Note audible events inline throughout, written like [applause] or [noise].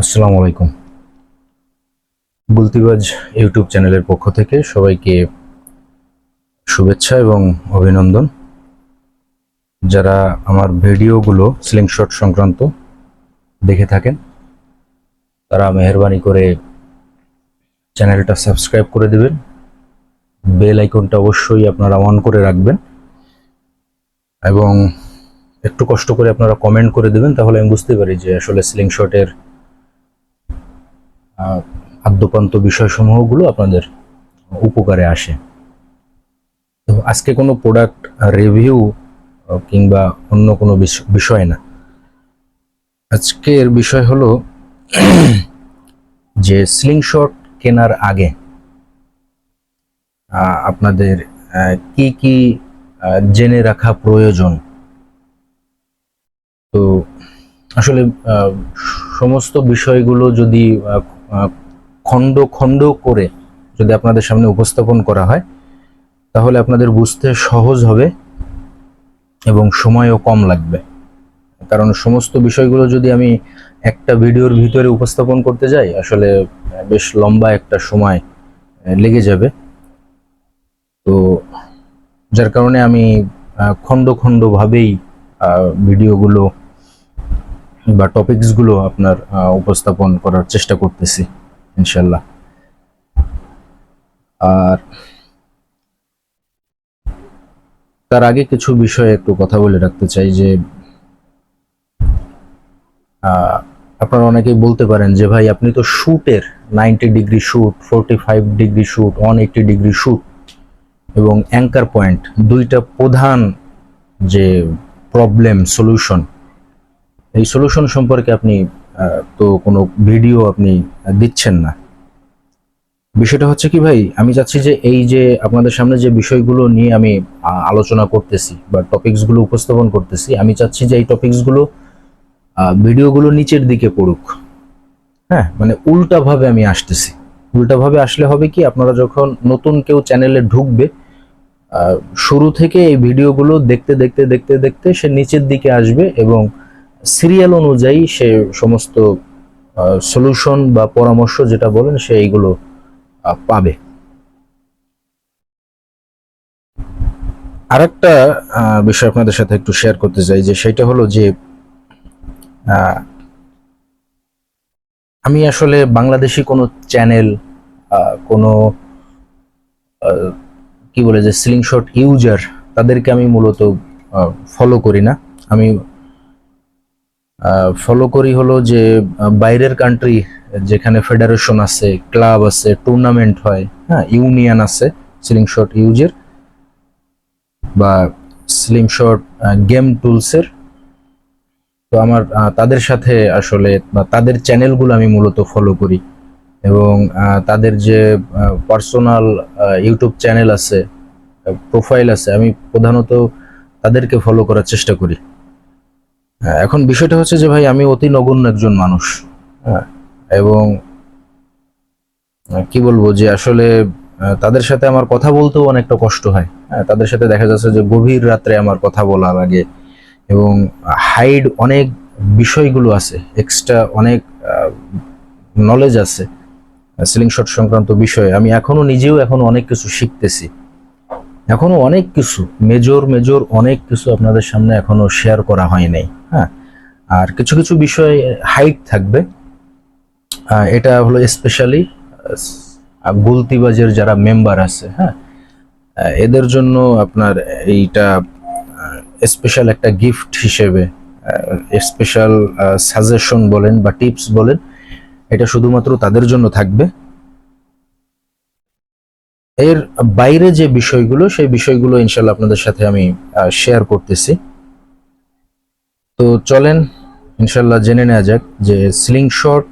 আসসালামু আলাইকুম। বুলতিবাজ ইউটিউব চ্যানেলের পক্ষ থেকে সবাইকে শুভেচ্ছা এবং অভিনন্দন। যারা আমার ভিডিওগুলো স্লিংশট সংক্রান্ত দেখে থাকেন, তারা মেহরবানি করে চ্যানেলটা সাবস্ক্রাইব করে দেবেন। বেল আইকনটা অবশ্যই আপনারা অন করে রাখবেন এবং একটু কষ্ট করে আপনারা কমেন্ট করে দেবেন, তাহলে আমি বুঝতে পারি যে আসলে স্লিংশটের আদ্যপান্ত বিষয়সমূহগুলো আপনাদের উপকারে আসে। তো আজকে কোনো প্রোডাক্ট রিভিউ কিংবা অন্য কোনো বিষ- বিষয় না। আজকের বিষয় হলো [clears throat] যে স্লিংশট কেনার আগে আপনাদের কি কি জেনে রাখা প্রয়োজন। তো আসলে সমস্ত বিষয়গুলো যদি খণ্ড খণ্ড করে যদি আপনাদের সামনে উপস্থাপন করা হয় তাহলে আপনাদের বুঝতে সহজ হবে এবং সময়ও কম লাগবে। কারণ সমস্ত বিষয়গুলো যদি আমি একটা ভিডিওর ভিতরে উপস্থাপন করতে যাই আসলে বেশ লম্বা একটা সময় লেগে যাবে। তো যার কারণে আমি খণ্ড খণ্ড ভাবেই আহ, ভিডিওগুলো বা টপিকসগুলো আপনার উপস্থাপন করার চেষ্টা করতেছি ইনশাল্লাহ আর তার আগে কিছু বিষয়ে একটু কথা বলে রাখতে চাই যে আপনারা অনেকেই বলতে পারেন যে, ভাই, আপনি তো শ্যুটের ninety degree shoot forty five degree shoot one eighty degree shoot এবং অ্যাঙ্কার পয়েন্ট দুইটা প্রধান যে প্রবলেম সলিউশন এই সলিউশন সম্পর্কে আপনি তো কোনো ভিডিও আপনি দিচ্ছেন না। বিষয়টা হচ্ছে কি ভাই, আমি চাচ্ছি যে এই যে আপনাদের সামনে যে বিষয়গুলো নিয়ে আমি আলোচনা করতেছি বা টপিকসগুলো উপস্থাপন করতেছি, আমি চাচ্ছি যে এই টপিকসগুলো ভিডিওগুলো নিচের দিকে পড়ুক। হ্যাঁ মানে উল্টাভাবে আমি আসতেছি। উল্টাভাবে আসলে হবে কি, আপনারা যখন নতুন কেউ চ্যানেলে ঢুকবে শুরু থেকে এই ভিডিওগুলো দেখতে দেখতে দেখতে দেখতে সে নিচের দিকে আসবে এবং সিরিয়াল অনুযায়ী সে সমস্ত সলিউশন বা পরামর্শ যেটা বলেন সে এইগুলো পাবে। আরেকটা বিষয় আপনাদের সাথে একটু শেয়ার করতে চাই, যে সেটা হলো যে আমি আসলে বাংলাদেশি কোনো চ্যানেল কোনো কি বলে যে স্লিংশট ইউজার তাদেরকে আমি মূলত ফলো করি না। আমি ফলো করি হলো যে বাইরের কান্ট্রি যেখানে ফেডারেশন আছে ক্লাব আছে টুর্নামেন্ট হয় হ্যাঁ ইউনিয়ন আছে স্লিংশট ইউজের বা স্লিংশট গেম টুলসের তো আমার তাদের সাথে আসলে, বা তাদের চ্যানেলগুলো আমি মূলত ফলো করি। এবং তাদের যে পার্সোনাল ইউটিউব চ্যানেল আছে প্রোফাইল আছে, আমি প্রধানত তাদেরকে ফলো করার চেষ্টা করি। এখন বিষয়টা হচ্ছে যে ভাই, আমি অতি নগণ্য একজন মানুষ হ্যাঁ এবং, কি বলব যে আসলে তাদের সাথে আমার কথা বলতেও অনেকটা কষ্ট হয় হ্যাঁ তাদের সাথে দেখা যাচ্ছে যে গভীর রাত্রে আমার কথা বলা লাগে, এবং হাইড অনেক বিষয়গুলো আছে এক্সট্রা অনেক নলেজ আছে সিলিং শট সংক্রান্ত বিষয়ে। আমি এখনও নিজেও এখনও অনেক কিছু শিখতেছি। এখনও অনেক কিছু মেজর মেজর অনেক কিছু আপনাদের সামনে এখনও শেয়ার করা হয় নাই হ্যাঁ? আর কিছু কিছু বিষয় হাইট থাকবে। এটা হলো স্পেশালি গুলতিবাজের যারা মেম্বার আছে হ্যাঁ? এদের জন্য আপনার এইটা স্পেশাল একটা গিফট হিসেবে স্পেশাল সাজেশন বলেন বা টিপস বলেন, এটা শুধুমাত্র তাদের জন্য থাকবে। এর বাইরে যে বিষয়গুলো, সেই বিষয়গুলো ইনশাল্লাহ আপনাদের সাথে আমি শেয়ার করতেছি। তো চলেন ইনশাল্লাহ জেনে নেওয়া যাক যে স্লিং শট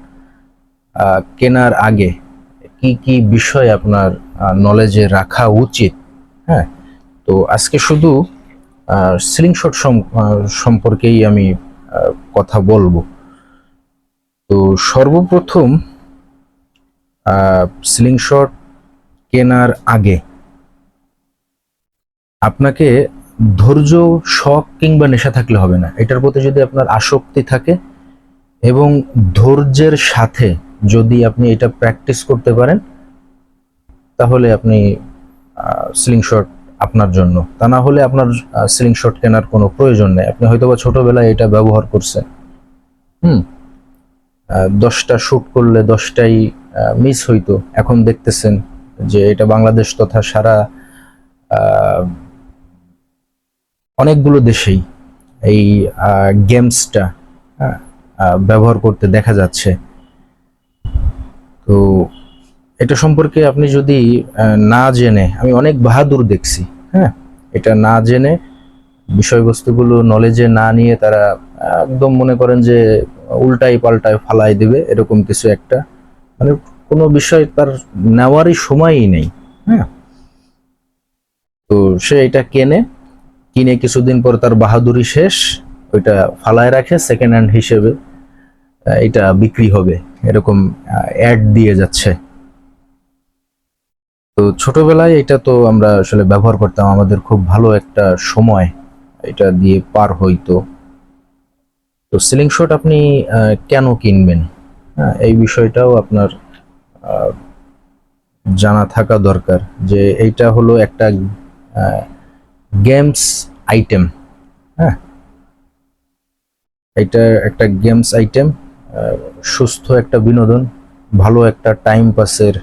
কেনার আগে কি কি বিষয় আপনার নলেজে রাখা উচিত হ্যাঁ? তো আজকে শুধু স্লিংশট সম্পর্কেই আমি কথা বলব। তো সর্বপ্রথম স্লিংশট কেনার আগে আপনাকে ধৈর্য, শখ কিংবা নেশা থাকলে হবে না। এটার প্রতি যদি আপনার আসক্তি থাকে এবং ধৈর্যের সাথে যদি আপনি এটা প্র্যাকটিস করতে পারেন, তাহলে আপনি স্লিং শট আপনার জন্য। তা না হলে আপনার স্লিং শট কেনার কোনো প্রয়োজন নেই। আপনি হয়তোবা ছোটবেলায় এটা ব্যবহার করছেন। হুম? দশটা শ্যুট করলে দশটাই মিস হইতো। এখন দেখতেছেন যে এটা বাংলাদেশ তথা সারা অনেকগুলো দেশেই এই গেমসটা ব্যবহার করতে দেখা যাচ্ছে। তো এটা সম্পর্কে আপনি যদি না জেনে, আমি অনেক বাহাদুর দেখছি হ্যাঁ এটা না জেনে বিষয়বস্তুগুলো নলেজে না নিয়ে তারা একদম মনে করেন যে উল্টাই পাল্টায় ফালাই দেবে, এরকম কিছু একটা। মানে কোনো বিষয় তার নেওয়ারই সময়ই নেই হ্যাঁ? তো সে এটা কেনে কিনে কিছুদিন পর তার বাহাদুরি শেষ ওইটা ফালায় রাখে সেকেন্ড হ্যান্ড হিসেবে এটা বিক্রি হবে এরকম অ্যাড দিয়ে যাচ্ছে। তো ছোটবেলায় এটা তো আমরা আসলে ব্যবহার করতাম আমাদের খুব ভালো একটা সময় এটা দিয়ে পার হইতো। তো সিলিং শট আপনি কেন কিনবেন? হ্যাঁ, এই বিষয়টাও আপনার জানা থাকা দরকার যে এইটা হলো একটা গেমস আইটেম হ্যাঁ? এটা একটা গেমস আইটেম সুস্থ একটা বিনোদন, ভালো একটা টাইম পাসের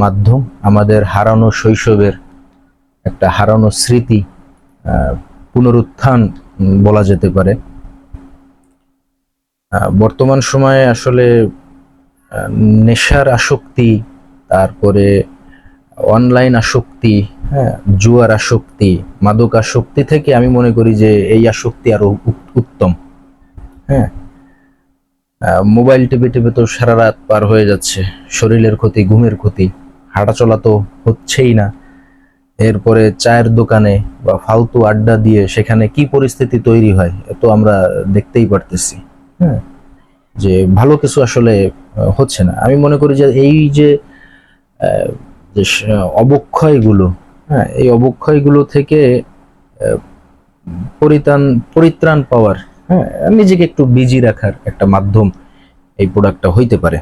মাধ্যম, আমাদের হারানো শৈশবের একটা হারানো স্মৃতি পুনরুত্থান বলা যেতে পারে। বর্তমান সময়ে আসলে নেশার আসক্তি, তারপরে অনলাইন আসক্তি হ্যাঁ জুয়ার আসক্তি, মাদক আসক্তি থেকে আমি মনে করি যে এই আসক্তি আরও উত- উত্তম হ্যাঁ। মোবাইল টিপে টিপে তো সারা রাত পার হয়ে যাচ্ছে, শরীরের ক্ষতি, ঘুমের ক্ষতি, হাঁটাচলা তো হচ্ছেই না। এরপরে চায়ের দোকানে বা ফালতু আড্ডা দিয়ে সেখানে কি পরিস্থিতি তৈরি হয়, এ তো আমরা দেখতেই পারতেছি হ্যাঁ। যে ভালো কিছু আসলে হচ্ছে না। আমি মনে করি যে এই যে অবক্ষয়গুলো হ্যাঁ এই অবক্ষয়গুলো থেকে পরিত্রাণ পরিত্রাণ পাওয়ার হ্যাঁ নিজেকে একটু বিজি রাখার একটা মাধ্যম এই প্রোডাক্টটা হইতে পারে।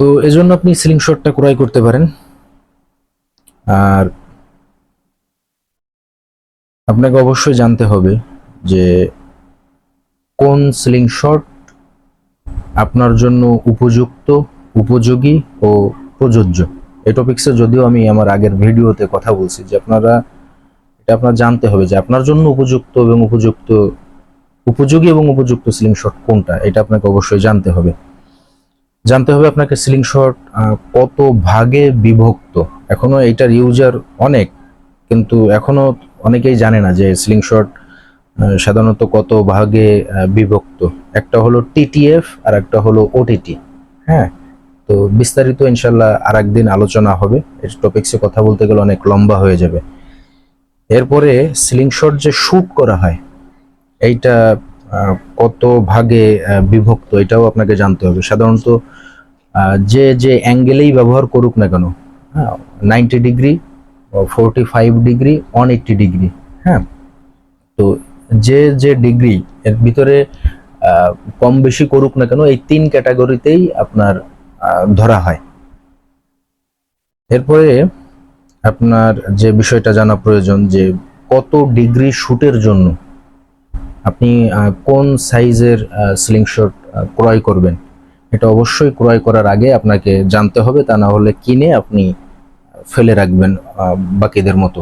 তো এজন্য আপনি সিলিং শটটা ক্রয় করতে পারেন। আর আপনাকে অবশ্যই জানতে হবে যে কোন সিলিং শট আপনার জন্য উপযুক্ত, উপযোগী ও প্রযোজ্য। এই টপিক্সে যদিও আমি আমার আগের ভিডিওতে কথা বলছি যে আপনারা, এটা আপনার জানতে হবে যে আপনার জন্য উপযুক্ত এবং উপযুক্ত, উপযোগী এবং উপযুক্ত সিলিং শট কোনটা, এটা আপনাকে অবশ্যই জানতে হবে। জানতে হবে আপনাকে সিলিং শট কত ভাগে বিভক্ত। এখনও এটার ইউজার অনেক, কিন্তু এখনও অনেকেই জানে না যে সিলিং শট সাধারণত কত ভাগে বিভক্ত। একটা হলো টিটিএফ আর একটা হলো ওটিটি হ্যাঁ? তো বিস্তারিত ইনশাল্লাহ আর একদিন আলোচনা হবে। এই টপিক্সে কথা বলতে গেলে অনেক লম্বা হয়ে যাবে। এরপরে সিলিং শট যে শুট করা হয়, এইটা কত ভাগে বিভক্ত এটাও আপনাকে জানতে হবে। সাধারণত যে যে অ্যাঙ্গেলেই ব্যবহার করুক না কেন হ্যাঁ ninety degree forty five degree one eighty degree হ্যাঁ? তো যে যে ডিগ্রি এর ভিতরে কম বেশি করুক না কেন, এই তিন ক্যাটাগরিতেই আপনার ধরা হয়। এরপরে আপনার যে বিষয়টা জানা প্রয়োজন, যে কত ডিগ্রি শুটের জন্য আপনি কোন সাইজের স্লিং শট ক্রয় করবেন, এটা অবশ্যই ক্রয় করার আগে আপনাকে জানতে হবে, তা না হলে কিনে আপনি ফেলে রাখবেন বাকিদের মতো।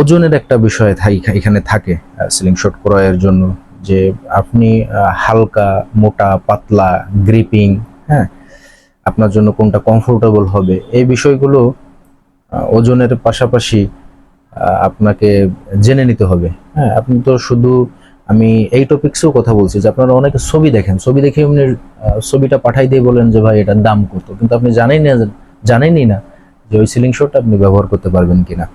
ওজনের একটা বিষয় এখানে থাকে সিলিং শট ক্রয়ের জন্য, যে আপনি হালকা, মোটা, পাতলা, গ্রিপিং হ্যাঁ আপনার জন্য কোনটা কমফোর্টেবল হবে, এই বিষয়গুলো ওজনের পাশাপাশি আপনাকে জেনে নিতে হবে। হ্যাঁ আপনি তো শুধু আমি এই টপিক্সেও কথা বলছি যে আপনারা অনেকে ছবি দেখেন। ছবি দেখে এমনি ছবিটা পাঠাই দিয়ে বলেন যে ভাই এটার দাম কত। কিন্তু আপনি জানেন না, জানেনই না যে ওই সিলিং শটটা আপনি ব্যবহার করতে পারবেন কিনা।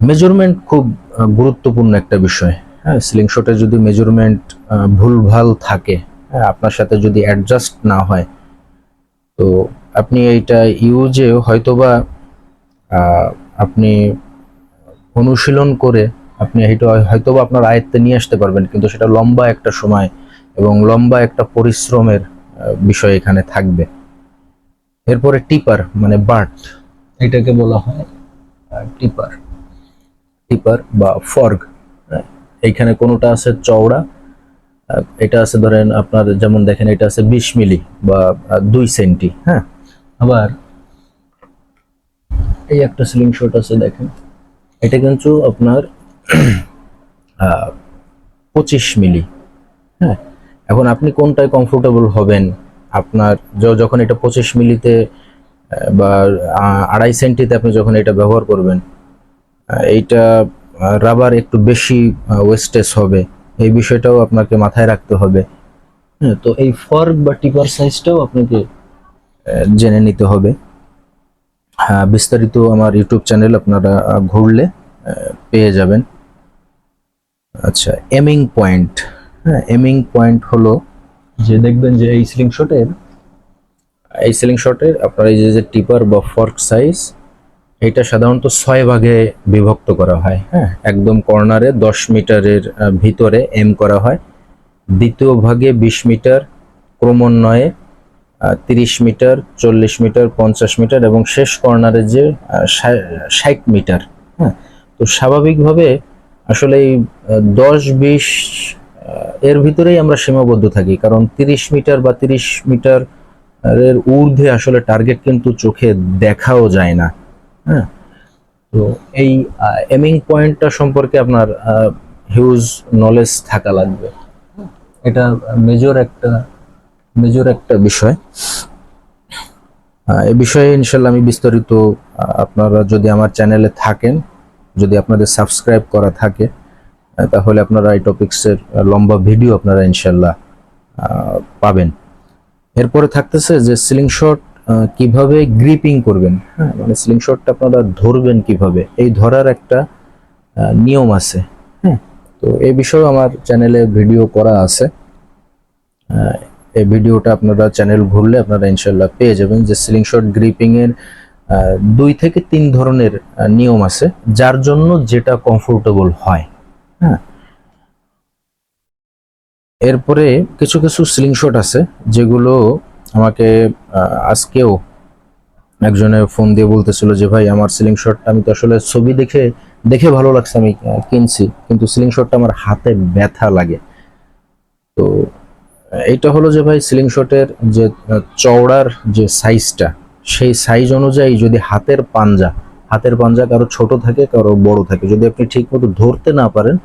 মেজারমেন্ট খুব গুরুত্বপূর্ণ একটা বিষয়। হ্যাঁ সিলিং শটে যদি মেজারমেন্ট ভুলভাল থাকে হ্যাঁ আপনার সাথে যদি অ্যাডজাস্ট না হয়, তো আপনি এইটা ইউজে হয়তোবা আপনি অনুশীলন করে আপনি এটা হয়তোবা আপনার আয়ত্তে নিয়ে আসতে পারবেন, কিন্তু সেটা লম্বা একটা সময় এবং লম্বা একটা পরিশ্রমের বিষয় এখানে থাকবে। এরপরে টিপার মানে বাট এটাকে বলা হয় টিপার। টিপার বা ফর্গ এইখানে কোনোটা আছে চওড়া এটা আছে ধরেন আপনার, যেমন দেখেন এটা আছে বিশ মিলি বা দুই সেন্টি হ্যাঁ। আবার এই একটা সিলিং শট আছে দেখেন। এটা কিন্তু আপনার পঁচিশ মিলি। হ্যাঁ এখন আপনি কোনটায় কমফোর্টেবল হবেন? আপনার যখন এটা পঁচিশ মিলিতে বা আড়াই সেন্টিতে আপনি যখন এটা ব্যবহার করবেন এইটা রাবার একটু বেশি ওয়েস্টেজ হবে। এই বিষয়টাও আপনাকে মাথায় রাখতে হবে। হ্যাঁ তো এই ফর্ক বা টিপার সাইজটাও আপনাকে জেনে নিতে হবে। বিস্তারিত আমার ইউটিউব চ্যানেল আপনারা ঘুরলে পেয়ে যাবেন। আচ্ছা এমিং পয়েন্ট হ্যাঁ এমিং পয়েন্ট হলো যে দেখবেন যে এই সিলিং শটের এই সিলিং শটের আপনার এই যে টিপার বা ফর্ক সাইজ এটা সাধারণত ছয় ভাগে বিভক্ত করা হয়। হ্যাঁ একদম কর্নারে দশ মিটারের ভিতরে এম করা হয়। দ্বিতীয় ভাগে বিশ মিটার ক্রমান্বয়ে তিরিশ মিটার, চল্লিশ মিটার, পঞ্চাশ মিটার এবং শেষ কর্নারে যে ষাট মিটার হ্যাঁ? তো স্বাভাবিকভাবে আসলে এই দশ, বিশ এর ভিতরেই আমরা সীমাবদ্ধ থাকি। কারণ তিরিশ মিটার বা তিরিশ মিটার এর ঊর্ধ্বে আসলে টার্গেট কিন্তু চোখে দেখাও যায় না হ্যাঁ? তো এই এমিং পয়েন্টটা সম্পর্কে আপনার হিউজ নলেজ থাকা লাগবে। এটা মেজর একটা মেজর একটা বিষয়। এ বিষয়ে ইনশাল্লাহ আমি বিস্তারিত আপনারা যদি আমার চ্যানেলে থাকেন, যদি আপনাদের সাবস্ক্রাইব করা থাকে তাহলে আপনারা এই টপিক্সের লম্বা ভিডিও আপনারা ইনশাল্লাহ পাবেন। এরপরে থাকতেছে যে সিলিং শট কীভাবে গ্রিপিং করবেন। হ্যাঁ মানে সিলিং শটটা আপনারা ধরবেন কীভাবে? এই ধরার একটা নিয়ম আছে। হ্যাঁ তো এই বিষয়েও আমার চ্যানেলে ভিডিও করা আছে। এই ভিডিওটা আপনারা চ্যানেল ঘুরলে আপনারা ইনশাল্লাহ পেয়ে যাবেন যে সিলিং শট গ্রিপিং এর আহ, দুই থেকে তিন ধরনের নিয়ম আছে যার জন্য যেটা কমফোর্টেবল হয়। হ্যাঁ। এরপরে কিছু কিছু সিলিং শট আছে যেগুলো আমাকে আজকেও একজনে ফোন দিয়ে বলতেছিল যে ভাই আমার সিলিং শটটা আমি তো আসলে ছবি দেখে দেখে ভালো লাগছে আমি কিনছি। কিন্তু সিলিং শটটা আমার হাতে ব্যথা লাগে। তো এইটা হলো যে ভাই সিলিং শটের যে চওড়ার যে সাইজটা সেই সাইজ অনুযায়ী যদি হাতের পাঞ্জা হাতের পাঞ্জা কারও ছোট থাকে, কারও বড় থাকে, যদি আপনি ঠিক মতো ধরতে না পারেন,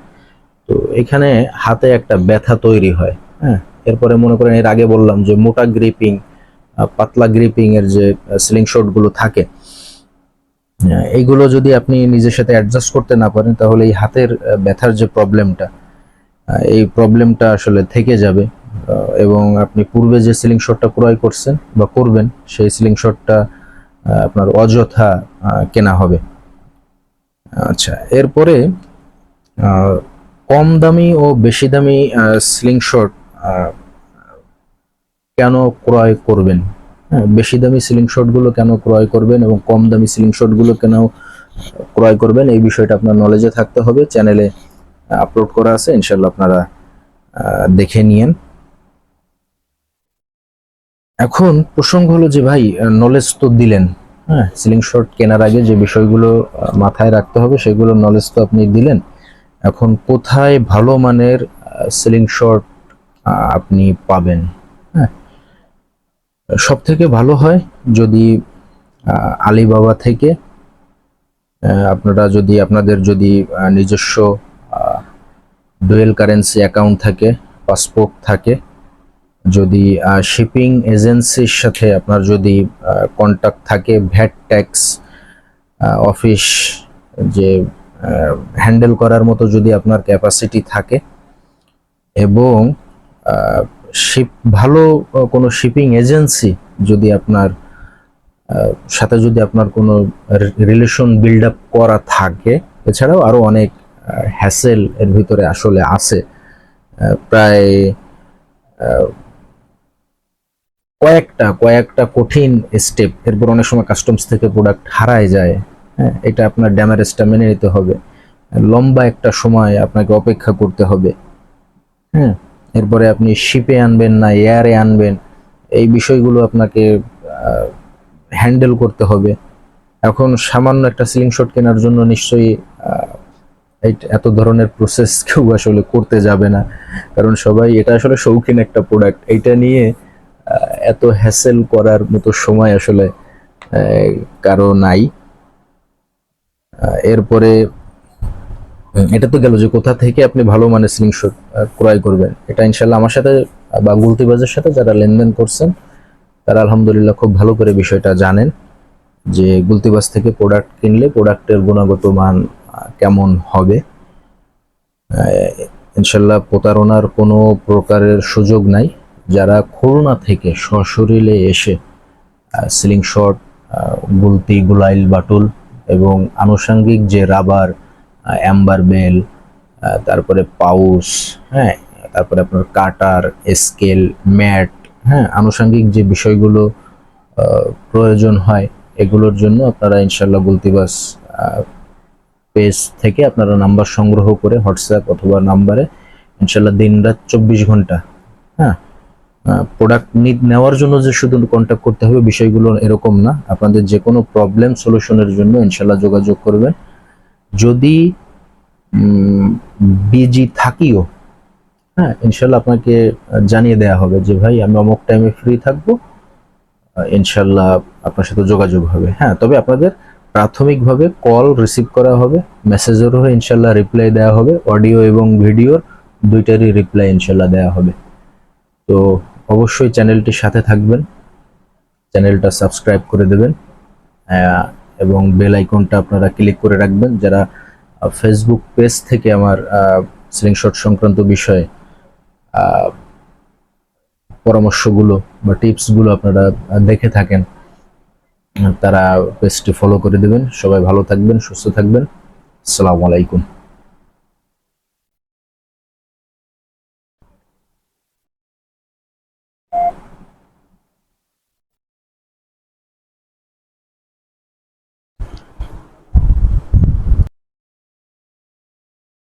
তো এখানে হাতে একটা ব্যথা তৈরি হয় হ্যাঁ? এরপরে মনে করেন, এর আগে বললাম যে মোটা গ্রিপিং পাতলা গ্রিপিং এর যে সিলিং শটগুলো থাকে এইগুলো যদি আপনি নিজের সাথে অ্যাডজাস্ট করতে না পারেন, তাহলে এই হাতের ব্যথার যে প্রবলেমটা এই প্রবলেমটা আসলে থেকে যাবে। এবং আপনি পূর্বে যে সিলিং শটটা ক্রয় করছেন বা করবেন, সেই সিলিং শটটা আপনার অযথা কেনা হবে। আচ্ছা এরপরে কম দামি ও বেশি দামি সিলিং শট কেন ক্রয় করবেন? হ্যাঁ বেশি দামি সিলিং শটগুলো কেন ক্রয় করবেন এবং কম দামি সিলিং শটগুলো কেন ক্রয় করবেন? এই বিষয়টা আপনার নলেজে থাকতে হবে। চ্যানেলে আপলোড করা আছে। ইনশাল্লাহ আপনারা দেখে নিয়েন। এখন প্রসঙ্গ হলো যে ভাই নলেজ তো দিলেন হ্যাঁ? সিলিং শট কেনার আগে যে বিষয়গুলো মাথায় রাখতে হবে, সেগুলো নলেজ তো আপনি দিলেন। এখন কোথায় ভালো মানের সিলিং শট আপনি পাবেন হ্যাঁ? সব থেকে ভালো হয় যদি আলিবাবা থেকে আপনারা যদি, আপনাদের যদি নিজস্ব ডুয়েল কারেন্সি অ্যাকাউন্ট থাকে পাসপোর্ট থাকে যদি শিপিং এজেন্সির সাথে আপনার যদি কন্ট্যাক্ট থাকে ভ্যাট ট্যাক্স অফিস যে হ্যান্ডেল করার মতো যদি আপনার ক্যাপাসিটি থাকে এবং শিপ ভালো কোনো শিপিং এজেন্সি যদি আপনার সাথে যদি আপনার কোনো রিলেশন বিল্ড আপ করা থাকে, এছাড়াও আরও অনেক হ্যাসেল এর ভিতরে আসলে আছে প্রায় কয়েকটা কয়েকটা কঠিন স্টেপ এরপর অনেক সময় কাস্টমস থেকে প্রোডাক্ট হারায় যায়। হ্যাঁ এটা আপনার ড্যামারেজটা মেনে নিতে হবে। লম্বা একটা সময় আপনাকে অপেক্ষা করতে হবে। হ্যাঁ এরপরে আপনি শিপে আনবেন না এয়ারে আনবেন, এই বিষয়গুলো আপনাকে হ্যান্ডেল করতে হবে। এখন সামান্য একটা সিলিং শট কেনার জন্য নিশ্চয়ই এত ধরনের প্রসেস কেউ আসলে করতে যাবে না। কারণ সবাই, এটা আসলে শৌখিন একটা প্রোডাক্ট এইটা নিয়ে এত হ্যাসেল করার মতো সময় আসলে কারও নাই। এরপরে এটা তো গেল যে কোথা থেকে আপনি ভালো মানের সিলিং শট ক্রয় করবেন। এটা ইনশাল্লাহ আমার সাথে বা গুলতিবাজের সাথে যারা লেনদেন করছেন, তারা আলহামদুলিল্লাহ খুব ভালো করে বিষয়টা জানেন যে গুলতিবাজ থেকে প্রোডাক্ট কিনলে প্রোডাক্টের গুণগত মান কেমন হবে। ইনশাল্লাহ প্রতারণার কোনো প্রকারের সুযোগ নাই। যারা খুলনা থেকে সশরীরে এসে সিলিং শট গুলতি গুলাইল বাটুল এবং আনুষঙ্গিক যে রাবার অ্যাম্বার বেল তারপরে পাউস হ্যাঁ তারপরে আপনার কাটার, স্কেল, ম্যাট হ্যাঁ আনুষঙ্গিক যে বিষয়গুলো প্রয়োজন হয়, এগুলোর জন্য আপনারা ইনশাল্লাহ গুলতিবাস পেজ থেকে আপনারা নাম্বার সংগ্রহ করে হোয়াটসঅ্যাপ অথবা নাম্বারে ইনশাল্লাহ দিন রাত চব্বিশ ঘণ্টা হ্যাঁ প্রোডাক্ট নেওয়ার জন্য যে শুধু কন্ট্যাক্ট করতে হবে বিষয়গুলো এরকম না। আপনাদের যে কোনো প্রবলেম সলিউশনের জন্য ইনশাল্লাহ যোগাযোগ করবেন। যদি বিজি থাকিও হ্যাঁ ইনশাল্লাহ আপনাকে জানিয়ে দেওয়া হবে যে, ভাই, আমি অমুক টাইমে ফ্রি থাকব। ইনশাল্লাহ আপনার সাথে যোগাযোগ হবে। হ্যাঁ তবে আপনাদের প্রাথমিকভাবে কল রিসিভ করা হবে মেসেজেরও ইনশাল্লাহ রিপ্লাই দেওয়া হবে অডিও এবং ভিডিওর দুইটারই রিপ্লাই ইনশাল্লাহ দেওয়া হবে। তো অবশ্যই চ্যানেলটির সাথে থাকবেন, চ্যানেলটা সাবস্ক্রাইব করে দেবেন এবং বেল আইকনটা আপনারা ক্লিক করে রাখবেন যারা ফেসবুক পেজ থেকে আমার স্লিংশট সংক্রান্ত বিষয়ে পরামর্শগুলো বা টিপসগুলো আপনারা দেখে থাকেন, তারা পেজটি ফলো করে দেবেন। সবাই ভালো থাকবেন, সুস্থ থাকবেন। আসসালামু আলাইকুম।